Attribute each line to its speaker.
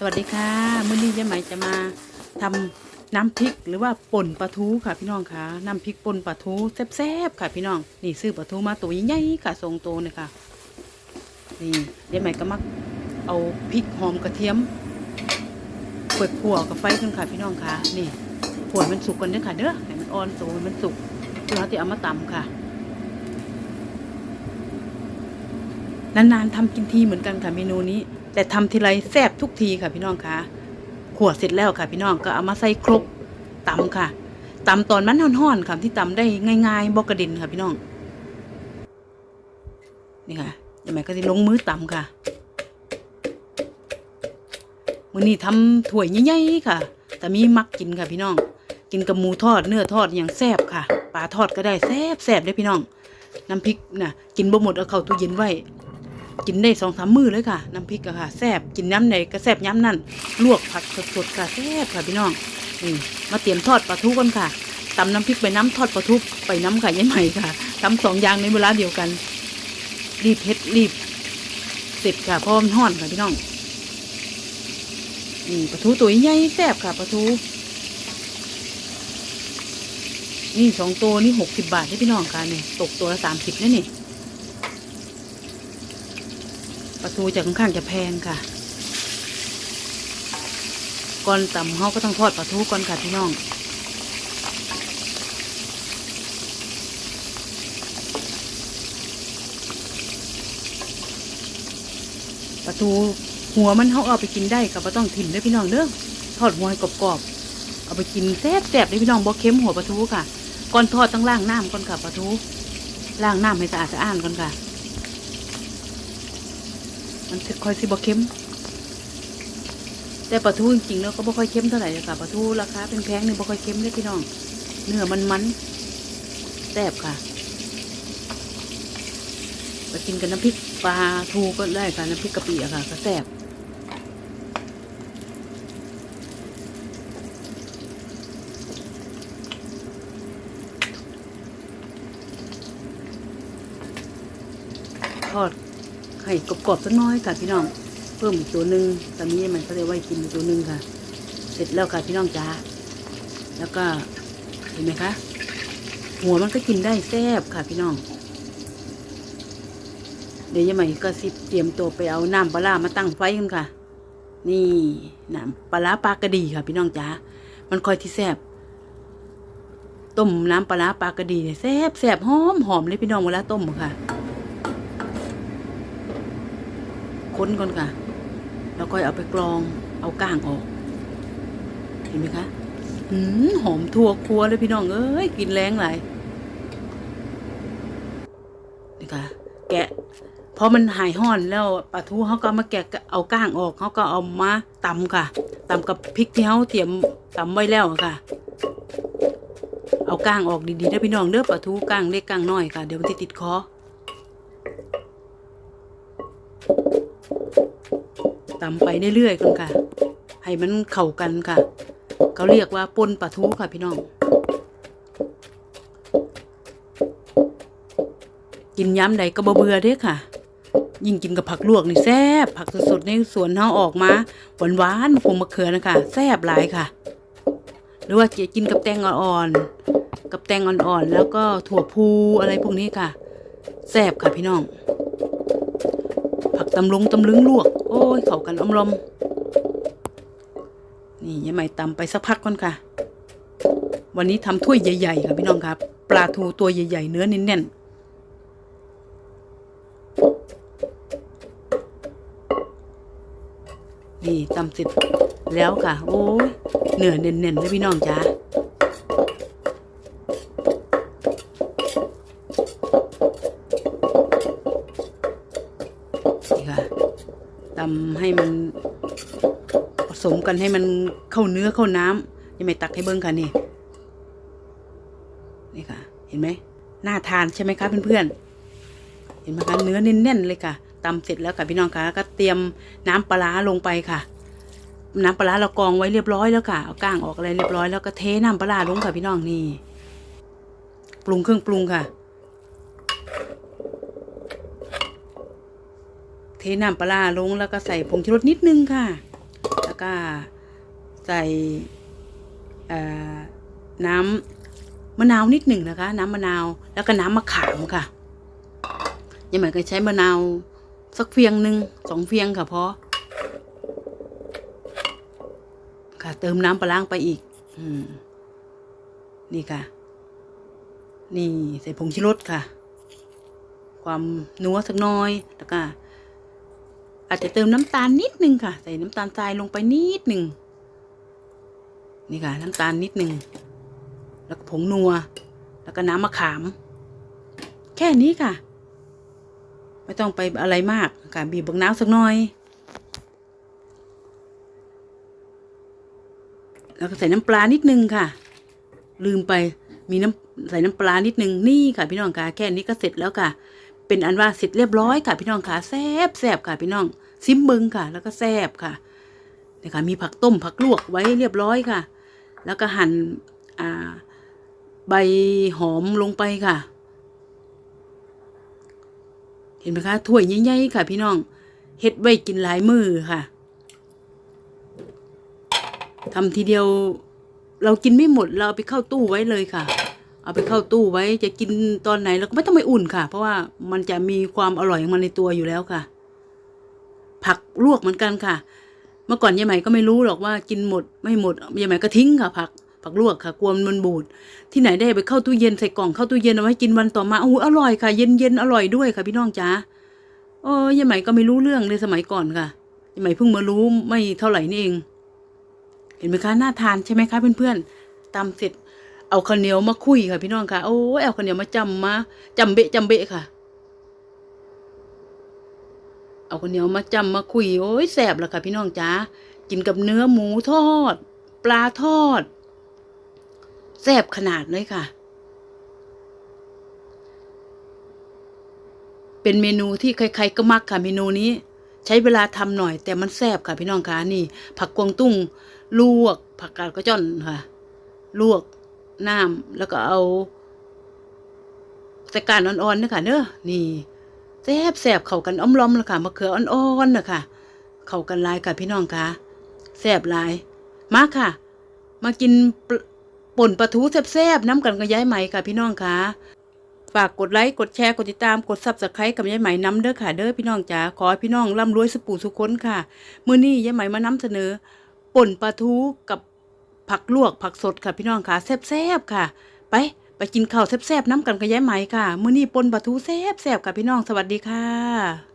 Speaker 1: สวัสดีค่ะมื้อนี้ยายไหมจะมาทำน้ำพริกหรือว่าป่นปลาทูค่ะพี่น้องค่ะน้ำพริกป่นปลาทูแซ่บๆค่ะพี่น้อง นี่ซื้อปลาทูมาตัวใหญ่ๆค่ะทรงโตเลยค่ะ นี่ยายไหมก็มักเอาพริกหอมกระเทียมเปิดผัวกับไฟกันค่ะพี่น้องค่ะ นี่ผัวมันสุกกันเด้อค่ะเด้อให้มันอ่อนตัวมันสุกเพื่อที่เอามาตำค่ะนานๆทำกินทีเหมือนกันค่ะเมนูนี้ แต่ทำทีไรแซ่บทุกทีค่ะพี่น้องคะขวดเสร็จแล้วค่ะ พี่น้องก็เอามาใส่ครกตำค่ะตำตอนมันห่อนๆค่ะที่ตำได้ง่ายๆบอกกระเด็นค่ะพี่น้อง นี่ค่ะยังไงก็จะลงมือตำค่ะมื้อนี้ทำถ้วยใหญ่ๆค่ะ แต่มีมักกินค่ะพี่น้อง กินกับหมูทอดเนื้อทอดอย่างแซ่บค่ะปลาทอดก็ได้แซ่บแซ่บได้พี่น้อง น้ำพริกน่ะกินบ่หมดเอาเข้าตู้เย็นไว้ กินได้สองสามมื้อเลยค่ะน้ำพริกค่ะแซ่บกินน้ำไหนก็แซ่บย้ำนั่นลวกผักสดๆค่ะแซ่บค่ะพี่น้องนี่มาเตรียมทอดปลาทูกันค่ะตำน้ำพริกไปน้ำทอดปลาทูไปน้ำไก่ยัยใหม่ค่ะทำสองอย่างในเวลาเดียวกัน รีบเฮ็ดรีบเสร็จค่ะพราะมันห้อนค่ะพี่น้องนี่ปลาทูตัวใหญ่แซ่บค่ะปลาทูนี่สองตัวนี่หกสิบบาทได้พี่น้องค่ะนี่ตกตัวละสามสิบนี่นี่ ประตูจะค่อนข้างจะแพงค่ะ ก่อนต่ำเขาก็ต้องทอดปลาทูก่อนค่ะพี่น้องปลาทูหัวมันเขาเอาไปกินได้กับปลาต้องถิ่มได้พี่น้องเด้อทอดหัวให้กรอบๆเอาไปกินแซ่บๆได้พี่น้องบ่เค็มหัวปลาทูค่ะก่อนทอดต้องล้างน้ำก่อนค่ะปลาทูล้างน้ำให้สะอาดสะอ้านก่อนค่ะ มันค่อยสิบ่เค็ม แต่ปลาทูจริงๆแล้วก็บ่ค่อยเค็มเท่าไหร่เลยค่ะปลาทูราคาเป็นแพงนี่บ่ค่อยเค็มเลยพี่น้อง เนื้อมันมันแซ่บค่ะไปกินกับน้ำพริกปลาทูก็ได้ค่ะน้ำพริกกะปิอะค่ะก็แซ่บทอด ไข่กรอบๆสักน้อยค่ะพี่น้อง เพิ่มอีกตัวหนึ่งตอนนี้มันก็เลยไว้กินอีกตัวหนึ่งค่ะ เสร็จแล้วค่ะพี่น้องจ้าแล้วก็เห็นไหมคะ หัวมันก็กินได้แซ่บค่ะพี่น้อง เดี๋ยวยายใหม่ก็สิเตรียมตัวไปเอาน้ำปลามาตั้งไฟกันค่ะ นี่น้ำปลาปลากระดีค่ะ พี่น้องจ้ามันคอยที่แซ่บต้มน้ำปลาปลากระดีเนี่ยแซ่บแซ่บหอมหอมเลยพี่น้องเวลาต้มค่ะ ค้นก่อนค่ะ แล้วก็เอาไปกรองเอาก้างออก เห็นไหมคะหืมหอมทั่วครัวเลยพี่น้องเอ้ยกินแรงหลายนี่ค่ะ แกะพอมันหายห้อนแล้วปลาทูเขาก็มาแกะเอาก้างออกเขาก็เอามาตำค่ะตำกับพริกที่เขาเตรียมตำไว้แล้วค่ะ เอาก้างออกดีๆนะพี่น้องเด้อปลาทูก้างเล็กก้างน้อยค่ะ เดี๋ยวมันจะติดคอ ตำไปเรื่อยๆกันค่ะ ให้มันเข้ากันค่ะ เขาเรียกว่าปนปลาทูค่ะพี่น้อง กินย้ำใดก็บ่เบื่อเด้ค่ะ ยิ่งกินกับผักลวกนี่แซ่บผักสดๆในสวนเฮาออกมาหวานๆมะพงมะเขือนะคะแซ่บหลายค่ะ หรือว่าจะกินกับแตงอ่อนๆกับแตงอ่อนๆแล้วก็ถั่วพูอะไรพวกนี้ค่ะแซ่บค่ะพี่น้อง ตำลงตำลึงลวก โอ้ย เข้ากันอมลมนี่ยายใหม่ตำไปสักพักก่อนค่ะ วันนี้ทำถ้วยใหญ่ ๆ ค่ะพี่น้องครับ ปลาทูตัวใหญ่ ๆ เนื้อแน่นๆนี่ตำเสร็จแล้วค่ะ โอ้ยเนื้อเน่นๆเลยพี่น้องจ้า นี่ค่ะตำให้มันผสมกันให้มันเข้าเนื้อเข้าน้ำยังไม่ตักให้เบิ้งค่ะนี่นี่ค่ะ เห็นไหมน่าทานใช่ไหมคะเพื่อนๆเห็นไหมคะเนื้อแน่นๆเลยค่ะตำเสร็จแล้วค่ะพี่น้องคะแล้วก็เตรียมน้ำปลาลงไปค่ะ น้ำปลาเรากรองไว้เรียบร้อยแล้วค่ะเอาก้างออกอะไรเรียบร้อยแล้วก็เทน้ำปลาร้าลงค่ะพี่น้องนี่ปรุงเครื่องปรุงค่ะ เทน้ำปลาลงแล้วก็ใส่ผงชูรสนิดนึงค่ะ แล้วก็ใส่น้ำมะนาวนิดหนึ่งนะคะ น้ำมะนาวแล้วก็น้ำมะขามค่ะยังไงก็ใช้มะนาวสักเฟียงหนึ่งสองเฟียงค่ะพอค่ะ เติมน้ำปลาล้างไปอีก อืม นี่ค่ะ นี่ใส่ผงชูรสค่ะ ความนัวสักน้อยแล้วก็ อาจจะเติมน้ำตาลนิดนึงค่ะ ใส่น้ำตาลทรายลงไปนิดหนึ่งนี่ค่ะน้ำตาลนิดหนึ่งแล้วก็ผงนัว แล้วก็น้ำมะขาม แค่นี้ค่ะ ไม่ต้องไปอะไรมากค่ะบีบบักน้ำสักหน่อย แล้วก็ใส่น้ำปลานิดนึงค่ะ ลืมไปมีน้ำใส่น้ำปลานิดนึงนี่ค่ะ พี่น้องค่ะแค่นี้ก็เสร็จแล้วค่ะ เป็นอันว่าเสร็จเรียบร้อยค่ะพี่น้องค่ะแซบแซบค่ะพี่น้อง ซิมเบิงค่ะ แล้วก็แซบค่ะนี่ค่ะมีผักต้มผักลวกไว้เรียบร้อยค่ะ แล้วก็หั่นอ่าใบหอมลงไปค่ะ เห็นไหมคะถ้วยใหญ่ๆค่ะ พี่น้องเฮ็ดไว้กินหลายมือค่ะทำทีเดียวเรากินไม่หมดเราเอาไปเข้าตู้ไว้เลยค่ะ เอาไปเข้าตู้ไว้จะกินตอนไหนเราก็ไม่ต้องไปอุ่นค่ะ เพราะว่ามันจะมีความอร่อยของมันในตัวอยู่แล้วค่ะ ผักลวกเหมือนกันค่ะ เมื่อก่อนยายใหม่ก็ไม่รู้หรอกว่ากินหมดไม่หมดยายใหม่ก็ทิ้งค่ะผักผักลวกค่ะกลัวมันบูด ที่ไหนได้ไปเข้าตู้เย็นใส่กล่องเข้าตู้เย็นเอาไว้กินวันต่อมาโอ้โหอร่อยค่ะ เย็นเย็นๆอร่อยด้วยค่ะ พี่น้องจ๋าโอ้ยายใหม่ก็ไม่รู้เรื่องในสมัยก่อนค่ะยายใหม่เพิ่งมารู้ไม่เท่าไหร่นี่เอง เห็นไหมคะน่าทานใช่ไหมคะเพื่อนๆตำเสร็จ เอาข้าวเหนียวมาคุยค่ะ พี่น้องค่ะโอ้เอาข้าวเหนียวมาจำมาจำเบะจำเบะค่ะ เอาข้าวเหนียวมาจำมาคุยโอ้ยแสบล้วค่ะ พี่น้องจ๋ากินกับเนื้อหมูทอด ปลาทอดแสบขนาดเลยค่ะ เป็นเมนูที่ใคร ๆ ก็มักค่ะ เมนูนี้ ใช้เวลาทำหน่อย แต่มันแซ่บค่ะพี่น้องคะนี่ ผักกวางตุ้งลวก ผักกาดกระจ่อนค่ะ ลวก น้ำแล้วก็เอาใส่การอ่อนๆนะคะเนอะนี่แซ่บแซบเข้ากันอ้อมล้อมเลยค่ะมะเขืออ่อนๆนะคะเข้ากันลายค่ะพี่น้องคะแซบลายมาค่ะ มากินป,ป่นปลาทูแซ่บๆน้ำกันกับยายไหมค่ะพี่น้องคะฝากกดไลค์กดแชร์กดติดตามกดซับสไครต์กับยายไหมน้ำเด้อค่ะเด้อพี่น้องจ๋าขอให้พี่น้องร่ำรวยสุขปู่สุขคนค่ะ มื้อนี้ยายไหมมานํเสนอป่นปลาทูกับ ผักลวกผักสดค่ะพี่น้องค่ะแซ่บๆค่ะ ไปไปกินข้าวแซ่บๆน้ำกันกับยายไหมค่ะมื้อนี้ปนปลาทูแซ่บๆค่ะพี่น้องสวัสดีค่ะ